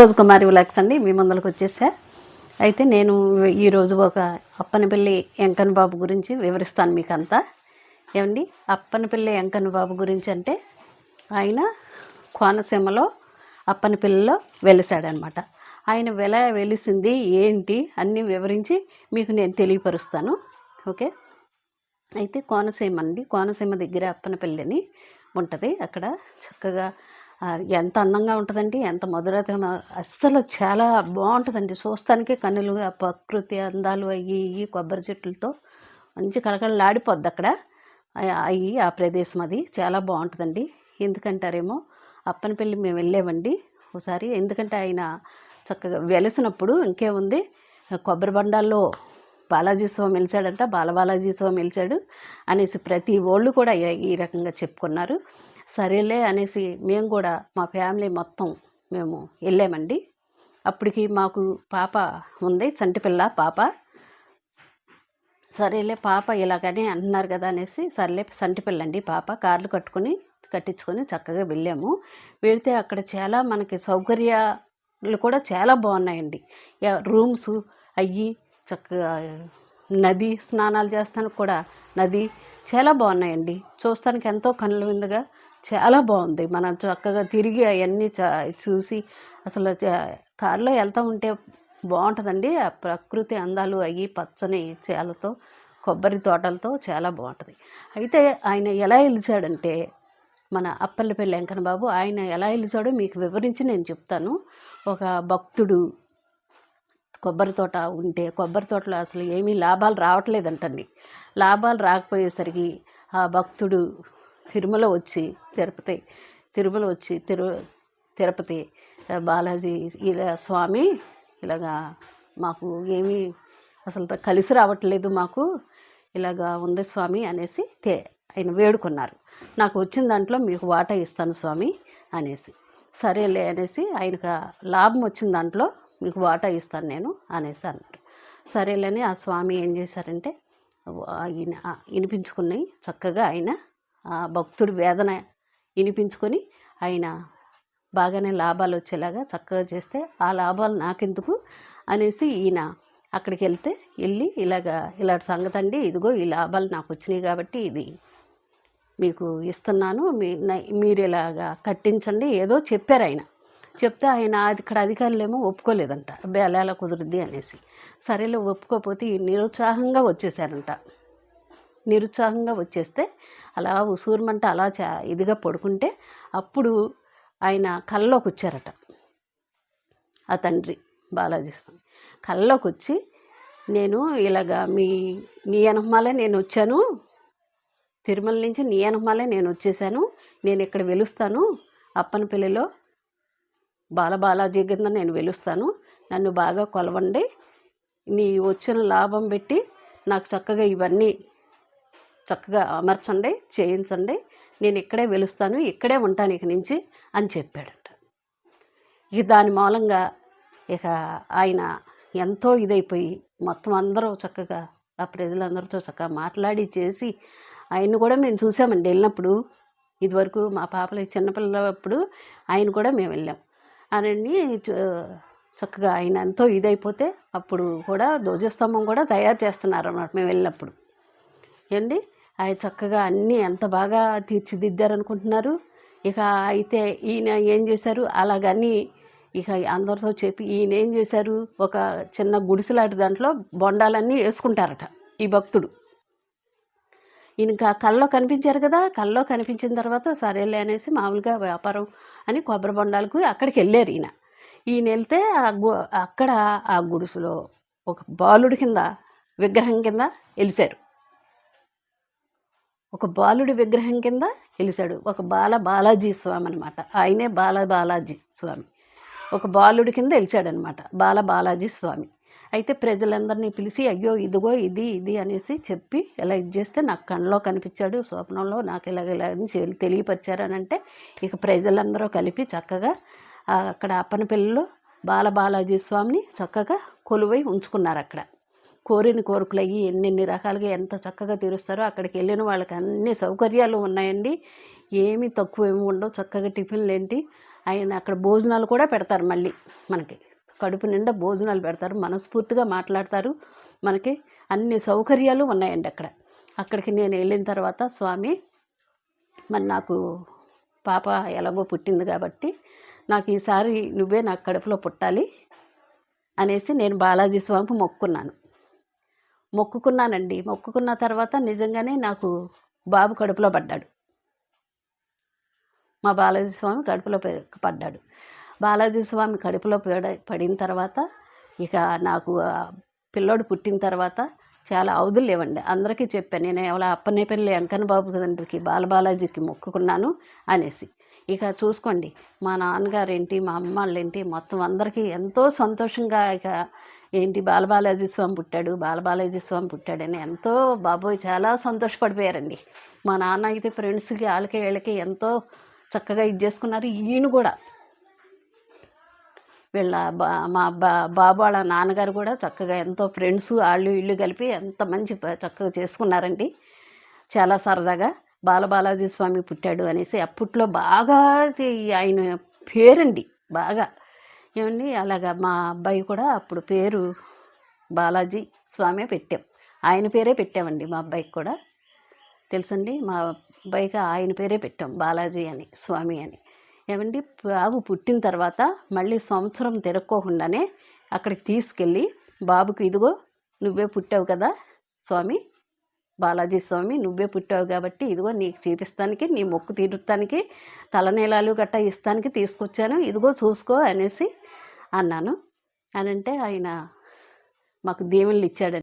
కోజ్ కుమారి విలాక్స్ అండి మీ ముందరకు వచ్చేసా. అయితే నేను ఈరోజు ఒక అప్పనపల్లి వెంకన్న బాబు గురించి వివరిస్తాను మీకు అంతా ఏమండి అప్పనపల్లి వెంకన్న బాబు గురించి అంటే ఆయన కోనసీమలో అప్పనపల్లిలో వెలిసాడనమాట. ఆయన వెల వెలిసింది ఏంటి అన్నీ వివరించి మీకు నేను తెలియపరుస్తాను. ఓకే? అయితే కోనసీమ అండి కోనసీమ దగ్గర అప్పనపల్లి అని ఉంటుంది. అక్కడ చక్కగా ఎంత అందంగా ఉంటుందండి ఎంత మధురత అస్సలు చాలా బాగుంటుందండి. చూస్తానికే కన్నులు ప్రకృతి అందాలు అవి ఇవి కొబ్బరి చెట్లతో మంచి కళకళలాడిపోద్ది అక్కడ అవి ఆ ప్రదేశం అది చాలా బాగుంటుందండి. ఎందుకంటారేమో అప్పనపల్లి మేము వెళ్ళామండి ఒకసారి ఎందుకంటే ఆయన చక్కగా వెలిసినప్పుడు ఇంకేముంది కొబ్బరి బండాల్లో బాలాజీ స్వామి వెలిచాడంట బాలబాలాజీ స్వామి వెలిచాడు అనేసి ప్రతి ఓళ్ళు కూడా ఈ రకంగా చెప్పుకున్నారు. సరేలే అనేసి మేము కూడా మా ఫ్యామిలీ మొత్తం మేము వెళ్ళామండి అప్పటికి మాకు పాప ఉంది చంటిపిల్ల పాప. సరేలే పాప ఇలాగనే అంటున్నారు కదా అనేసి సర్లే సంటిపిల్లండి పాప కార్లు కట్టుకొని కట్టించుకొని చక్కగా వెళ్ళాము. వెళితే అక్కడ చాలా మనకి సౌకర్యాలు కూడా చాలా బాగున్నాయండి రూమ్స్ అయ్యి చక్కగా నది స్నానాలు చేస్తానికి కూడా నది చాలా బాగున్నాయండి చూస్తానికి ఎంతో కనుల విందుగా చాలా బాగుంది. మనం చక్కగా తిరిగి అవన్నీ చూసి అసలు కారులో వెళ్తూ ఉంటే బాగుంటుందండి. ఆ ప్రకృతి అందాలు అయ్యి పచ్చని చేలతో కొబ్బరి తోటలతో చాలా బాగుంటుంది. అయితే ఆయన ఎలా వెలిచాడంటే మన అప్పల్లపల్లి వెంకన్న బాబు ఆయన ఎలా వెలిచాడో మీకు వివరించి నేను చెప్తాను. ఒక భక్తుడు కొబ్బరి తోట ఉంటే కొబ్బరి తోటలో అసలు ఏమీ లాభాలు రావట్లేదంటండి. లాభాలు రాకపోయేసరికి ఆ భక్తుడు తిరుమల వచ్చి తిరుపతి తిరుమల వచ్చి తిరు తిరుపతి బాలాజీ ఇలా స్వామి ఇలాగా మాకు ఏమీ అసలు కలిసి రావట్లేదు మాకు ఇలాగా ఉంది స్వామి అనేసి తే ఆయన వేడుకున్నారు. నాకు వచ్చిన దాంట్లో మీకు వాటా ఇస్తాను స్వామి అనేసి. సరేలే అనేసి ఆయనకు లాభం వచ్చిన దాంట్లో మీకు వాటా ఇస్తాను నేను అనేసి అన్నారు. సరేలేని ఆ స్వామి ఏం చేశారంటే ఆయన వినిపించుకున్నాయి. చక్కగా ఆయన ఆ భక్తుడి వేదన వినిపించుకొని ఆయన బాగానే లాభాలు వచ్చేలాగా చక్కగా చేస్తే ఆ లాభాలు నాకెందుకు అనేసి ఈయన అక్కడికి వెళ్తే వెళ్ళి ఇలాగా ఇలాంటి సంగతి అండి ఇదిగో ఈ లాభాలు నాకు వచ్చినాయి కాబట్టి ఇది మీకు ఇస్తున్నాను మీ మీరు ఇలాగా కట్టించండి ఏదో చెప్పారు ఆయన. చెప్తే ఆయన అది ఇక్కడ అధికారులు ఏమో ఒప్పుకోలేదంట అబ్బాయి అలా ఎలా కుదురుద్ది అనేసి. సరేలో ఒప్పుకోకపోతే నిరుత్సాహంగా వచ్చేసారంట. నిరుత్సాహంగా వచ్చేస్తే అలా ఉసూరుమంట అలా చా ఇదిగా పడుకుంటే అప్పుడు ఆయన కళ్ళలోకి వచ్చారట ఆ తండ్రి బాలాజీ స్వామి. కళ్ళలోకి వచ్చి నేను ఇలాగా మీ నీ వెనకమాలే నేను వచ్చాను. తిరుమల నుంచి నీ వెనకమాలే నేను వచ్చేసాను. నేను ఇక్కడ వెలుస్తాను. అప్పనపల్లిలో బాల బాలాజీ కింద నేను వెలుస్తాను. నన్ను బాగా కొలవండి. నీ వచ్చిన లాభం పెట్టి నాకు చక్కగా ఇవన్నీ చక్కగా అమర్చండి చేయించండి. నేను ఇక్కడే వెలుస్తాను ఇక్కడే ఉంటాను ఇక నుంచి అని చెప్పాడంట. ఇక దాని మూలంగా ఇక ఆయన ఎంతో ఇదైపోయి మొత్తం అందరూ చక్కగా ఆ ప్రజలందరితో చక్కగా మాట్లాడి చేసి ఆయన్ని కూడా మేము చూసామండి వెళ్ళినప్పుడు. ఇదివరకు మా పాపలు చిన్నపిల్లలప్పుడు ఆయన కూడా మేము వెళ్ళాం. అని చక్కగా ఆయన ఎంతో ఇదైపోతే అప్పుడు కూడా ధ్వజస్తంభం కూడా తయారు చేస్తున్నారు అన్నమాట మేము వెళ్ళినప్పుడు. ఏండి ఆయన చక్కగా అన్నీ ఎంత బాగా తీర్చిదిద్దారనుకుంటున్నారు. ఇక అయితే ఈయన ఏం చేశారు? అలాగని ఇక అందరితో చెప్పి ఈయన ఏం చేశారు? ఒక చిన్న గుడిసెలాంటి దాంట్లో బొండాలన్నీ వేసుకుంటారట ఈ భక్తుడు. ఈయన కళ్ళలో కనిపించారు కదా? కళ్ళలో కనిపించిన తర్వాత సరేలే అనేసి మామూలుగా వ్యాపారం అని కొబ్బరి బొండాలకు అక్కడికి వెళ్ళారు ఈయన. ఈయన వెళ్తే ఆ గు అక్కడ ఆ గుడిసెలో ఒక బాలుడి కింద విగ్రహం కింద వెలిశారు. ఒక బాలుడి విగ్రహం కింద వెలిశాడు ఒక బాల బాలాజీ స్వామి అనమాట ఆయనే బాల బాలాజీ స్వామి. ఒక బాలుడి కింద వెలిచాడనమాట బాల బాలాజీ స్వామి. అయితే ప్రజలందరినీ పిలిచి అయ్యో ఇదిగో ఇది ఇది అనేసి చెప్పి ఇలా ఇది చేస్తే నాకు కళ్ళలో కనిపించాడు స్వప్నంలో నాకు ఇలాగ ఇలా అని ఇక ప్రజలందరూ కలిపి చక్కగా అక్కడ అప్పన పిల్లలు బాల బాలాజీ స్వామిని చక్కగా కొలువై ఉంచుకున్నారు అక్కడ కోరిన కోరికలు అయ్యి ఎన్నెన్ని రకాలుగా ఎంత చక్కగా తీరుస్తారో అక్కడికి వెళ్ళిన వాళ్ళకి అన్ని సౌకర్యాలు ఉన్నాయండి. ఏమి తక్కువ ఏమి ఉండవు. చక్కగా టిఫిన్లు ఏంటి? ఆయన అక్కడ భోజనాలు కూడా పెడతారు మళ్ళీ మనకి. కడుపు నిండా భోజనాలు పెడతారు. మనస్ఫూర్తిగా మాట్లాడతారు మనకి. అన్ని సౌకర్యాలు ఉన్నాయండి అక్కడ. అక్కడికి నేను వెళ్ళిన తర్వాత స్వామి మరి నాకు పాప ఎలాగో పుట్టింది కాబట్టి నాకు ఈసారి నువ్వే నాకు కడుపులో పుట్టాలి అనేసి నేను బాలాజీ స్వామికి మొక్కున్నాను మొక్కుకున్నానండి. మొక్కుకున్న తర్వాత నిజంగానే నాకు బాబు కడుపులో పడ్డాడు. మా బాలాజీ స్వామి కడుపులో పడ్డాడు. బాలాజీ స్వామి కడుపులో పడిన తర్వాత ఇక నాకు పిల్లోడు పుట్టిన తర్వాత చాలా అవధులు లేవండి. అందరికీ చెప్పాను నేను ఎవరి అప్పనేపల్లి వెంకన్న బాబు తండ్రికి బాలబాలాజీకి మొక్కుకున్నాను అనేసి. ఇక చూసుకోండి మా నాన్నగారు ఏంటి మా అమ్మ ఏంటి మొత్తం అందరికీ ఎంతో సంతోషంగా ఇక ఏంటి బాలబాలాజీ స్వామి పుట్టాడు బాలబాలాజీ స్వామి పుట్టాడని ఎంతో బాబోయ్ చాలా సంతోషపడిపోయారండి. మా నాన్న అయితే ఫ్రెండ్స్కి వాళ్ళకి వీళ్ళకి ఎంతో చక్కగా ఇది చేసుకున్నారు. ఈయన కూడా వీళ్ళ బా మా బా బాబు వాళ్ళ నాన్నగారు కూడా చక్కగా ఎంతో ఫ్రెండ్స్ వాళ్ళు ఇళ్ళు కలిపి ఎంత మంచి చక్కగా చేసుకున్నారండి. చాలా సరదాగా బాలబాలాజీ స్వామి పుట్టాడు అనేసి అప్పట్లో బాగా ఆయన పేరండి బాగా. ఏమండి? అలాగా మా అబ్బాయి కూడా అప్పుడు పేరు బాలాజీ స్వామి పెట్టాం. ఆయన పేరే పెట్టామండి మా అబ్బాయికి కూడా. తెలుసండి? మా అబ్బాయికి ఆయన పేరే పెట్టాం బాలాజీ అని స్వామి అని. ఏమండి? బాబు పుట్టిన తర్వాత మళ్ళీ సంవత్సరం తిరక్కోకుండానే అక్కడికి తీసుకెళ్ళి బాబుకి ఇదిగో నువ్వే పుట్టావు కదా స్వామి బాలాజీ స్వామి నువ్వే పుట్టావు కాబట్టి ఇదిగో నీకు చూపిస్తానికి నీ మొక్కు తీరుతానికి తలనీలాలు గట్టా ఇస్తానికి తీసుకొచ్చాను. ఇదిగో చూసుకో అనేసి అన్నాను. అని అంటే ఆయన మాకు దేవుళ్ళు ఇచ్చాడని